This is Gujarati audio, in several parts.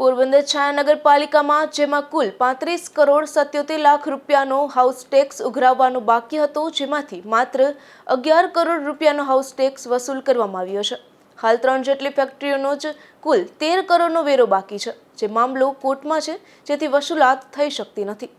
પોરબંદર છાયા નગરપાલિકામાં જેમાં કુલ પાંત્રીસ કરોડ સત્યોતેર લાખ રૂપિયાનો હાઉસ ટેક્સ ઉઘરાવવાનો બાકી હતો, જેમાંથી માત્ર અગિયાર કરોડ રૂપિયાનો હાઉસ ટેક્સ વસૂલ કરવામાં આવ્યો છે. હાલ ત્રણ જેટલી ફેક્ટરીઓનો જ કુલ તેર કરોડનો વેરો બાકી છે, જે મામલો કોર્ટમાં છે, જેથી વસૂલાત થઈ શકતી નથી.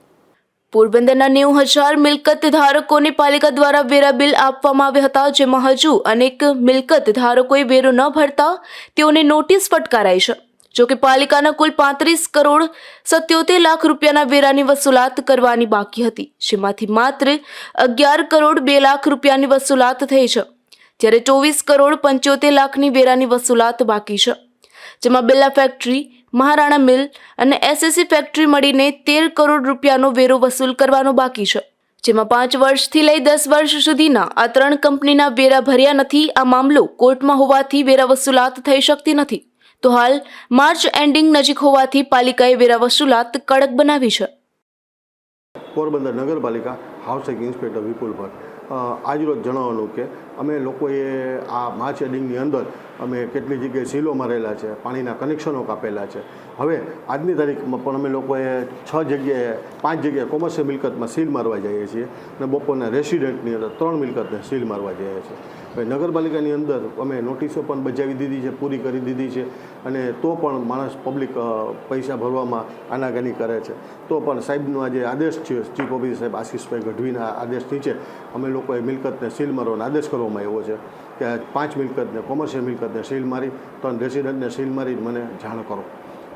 પોરબંદરના નેવું હજાર મિલકત ધારકોને પાલિકા દ્વારા વેરા બિલ આપવામાં આવ્યા હતા, જેમાં હજુ અનેક મિલકત ધારકોએ વેરો ન ભરતા તેઓને નોટિસ ફટકારાઈ છે. જોકે પાલિકાના કુલ પાંત્રીસ કરોડ સત્યોતેર લાખ રૂપિયાના વેરાની વસૂલાત કરવાની બાકી હતી. જેમાંથી માત્ર અગિયાર કરોડ બે લાખ રૂપિયાની વસૂલાત થઈ છે. જ્યારે ચોવીસ કરોડ પંચોતેર લાખની વેરાની વસૂલાત બાકી છે. જેમાં બિરલા ફેક્ટરી, મહારાણા મિલ અને એસએસસી ફેક્ટરી મળીને તેર કરોડ રૂપિયાનો વેરો વસૂલ કરવાનો બાકી છે. જેમાં પાંચ વર્ષથી લઈ દસ વર્ષ સુધીના આ ત્રણ કંપનીના વેરા ભર્યા નથી. આ મામલો કોર્ટમાં હોવાથી વેરા વસૂલાત થઈ શકતી નથી. તો હાલ માર્ચ એન્ડિંગ નજીક હોવાથી પાલિકાએ વેરા વસૂલાત કડક બનાવી છે. પોરબંદર નગરપાલિકા હાઉસિંગ ઇન્સ્પેક્ટર વિપુલ ભટ્ટ. આજરોજ જણાવવાનું કે અમે લોકોએ આ માર્ચ એન્ડિંગની અંદર અમે કેટલી જગ્યાએ સીલો મારેલા છે, પાણીના કનેક્શનો કાપેલા છે. હવે આજની તારીખમાં પણ અમે લોકોએ છ જગ્યાએ, પાંચ જગ્યાએ કોમર્શિયલ મિલકતમાં સીલ મારવા જઈએ છીએ અને બપોરના રેસિડેન્ટની અંદર ત્રણ મિલકતને સીલ મારવા જઈએ છીએ. નગરપાલિકાની અંદર અમે નોટિસો પણ બજાવી દીધી છે, પૂરી કરી દીધી છે અને તો પણ માણસ પબ્લિક પૈસા ભરવામાં આનાકાની કરે છે. તો પણ સાહેબનો આજે આદેશ છે, ચીફ ઓફિસર સાહેબ આશીષભાઈ ગઢવીના આદેશ નીચે અમે લોકોએ મિલકતને સીલ મારવાનો આદેશ કરવામાં આવ્યો છે કે પાંચ મિલકતને કોમર્શિયલ મિલકતને સીલ મારી ત્રણ રેસિડન્ટને સીલ મારી મને જાણ કરો.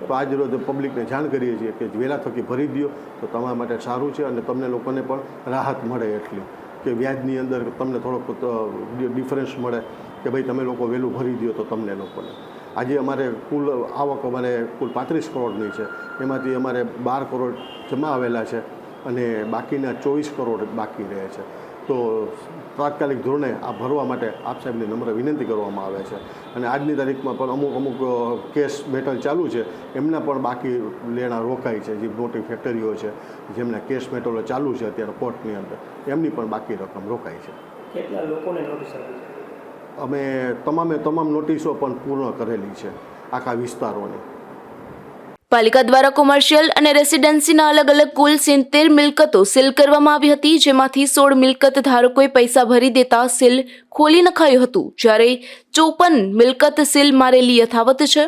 તો આજ રોજ પબ્લિકને જાણ કરીએ છીએ કે વહેલા થકી ભરી દો તો તમારા માટે સારું છે અને તમને લોકોને પણ રાહત મળે એટલી. કે વ્યાજની અંદર તમને થોડોક ડિફરન્સ મળે કે ભાઈ તમે લોકો વહેલું ભરી દો તો તમને લોકોને. આજે અમારે કુલ આવક અમારે કુલ પાંત્રીસ કરોડની છે. એમાંથી અમારે બાર કરોડ જમા આવેલા છે અને બાકીના ચોવીસ કરોડ બાકી રહે છે. તો તાત્કાલિક ધોરણે આ ભરવા માટે આપ સાહેબની નમ્ર વિનંતી કરવામાં આવે છે. અને આજની તારીખમાં પણ અમુક અમુક કેસ મેટલ ચાલુ છે. એમના પણ બાકી લેણા રોકાય છે જે મોટી ફેક્ટરીઓ છે જેમના કેસ મેટલો ચાલુ છે અત્યારે કોર્ટની અંદર. એમની પણ બાકી રકમ રોકાય છે. કેટલા લોકોને નોટિસ આપી અમે તમામે તમામ નોટિસો પણ પૂર્ણ કરેલી છે આખા વિસ્તારોની. પાલિકા દ્વારા કોમર્શિયલ અને રેસિડેન્સીના અલગ અલગ કુલ સિત્તેર મિલકતો સીલ કરવામાં આવી હતી, જેમાંથી સોળ મિલકત ધારકોએ પૈસા ભરી દેતા સીલ ખોલી નખાયું હતું. જ્યારે ચોપન મિલકત સીલ મારેલી યથાવત છે.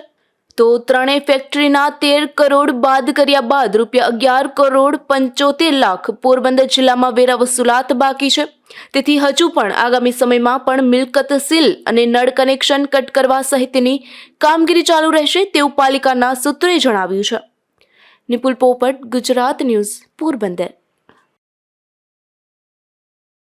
તો ત્રણેય ફેક્ટરીના તેર કરોડ બાદ કર્યા બાદ રૂપિયા અગિયાર કરોડ પંચોતેર લાખ પોરબંદર જિલ્લામાં વેરા વસૂલાત બાકી છે. તેથી હજુ પણ આગામી સમયમાં પણ મિલકત સીલ અને નળ કનેક્શન કટ કરવા સહિતની કામગીરી ચાલુ રહેશે તેવું પાલિકાના સૂત્રોએ જણાવ્યું છે. નિપુલ પોપટ, ગુજરાત ન્યૂઝ, પોરબંદર.